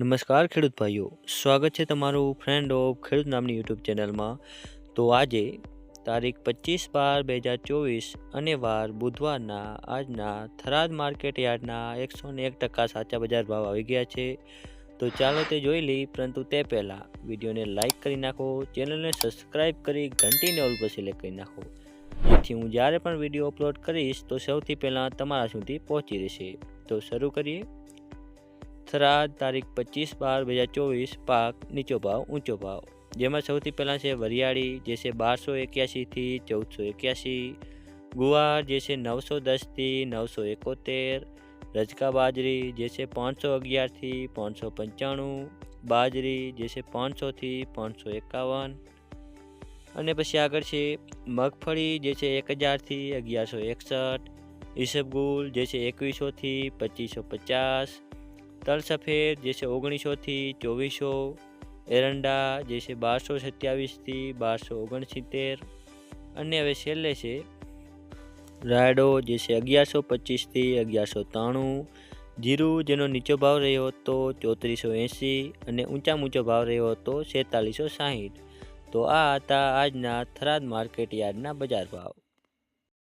નમસ્કાર ખેડૂત ભાઈઓ, સ્વાગત છે તમારું ફ્રેન્ડ ઓફ ખેડૂત નામની યુટ્યુબ ચેનલમાં. તો આજે તારીખ પચીસ બાર બે હજાર ચોવીસ અને વાર બુધવારના આજના થરાદ માર્કેટ યાર્ડના એકસો ને એક ટકા સાચા બજાર ભાવ આવી ગયા છે. તો ચાલો તે જોઈ લઈ પરંતુ તે પહેલાં વિડીયોને લાઇક કરી નાખો, ચેનલને સબસ્ક્રાઈબ કરી ઘંટીને ઓલ પર સિલેક્ટ કરી નાખો. જેથી હું જ્યારે પણ વીડિયો અપલોડ કરીશ, તો સૌથી પહેલાં તમારા સુધી પહોંચી રહેશે તો શરૂ કરીએ. થરાદ તારીખ પચીસ બાર બે હજાર ચોવીસ પાક નીચો ભાવ, ઊંચો ભાવ. જેમાં સૌથી પહેલાં છે વરિયાળી, જે છે બારસો એક્યાસીથી ચૌદસો એક્યાસી ગુવાર, જે છે નવસો દસથી નવસો એકોતેર. રજકા બાજરી, જે છે પાંચસો અગિયારથી પાંચસો પંચાણું. બાજરી, જે છે પાંચસોથી પાંચસો એકાવન. અને પછી આગળ છે મગફળી, જે છે એક હજારથી અગિયારસો એકસઠ. ઈસબગુલ, જે છે એકવીસોથી પચીસો પચાસ. તલ સફેદ, જે છે ઓગણીસોથી ચોવીસો, એરંડા, જે છે બારસો સત્યાવીસથી બારસો ઓગણસિત્તેર, અને હવે છેલ્લે છે રાયડો, જે છે અગિયારસો પચીસથી અગિયારસો ત્રાણું, જીરું, જેનો નીચો ભાવ રહ્યો હતો ચોત્રીસો એંસી અને ઊંચા ઊંચો ભાવ રહ્યો હતો છેતાલીસો સાહીઠ. તો આ હતા આજના થરાદ માર્કેટ યાર્ડના બજાર ભાવ.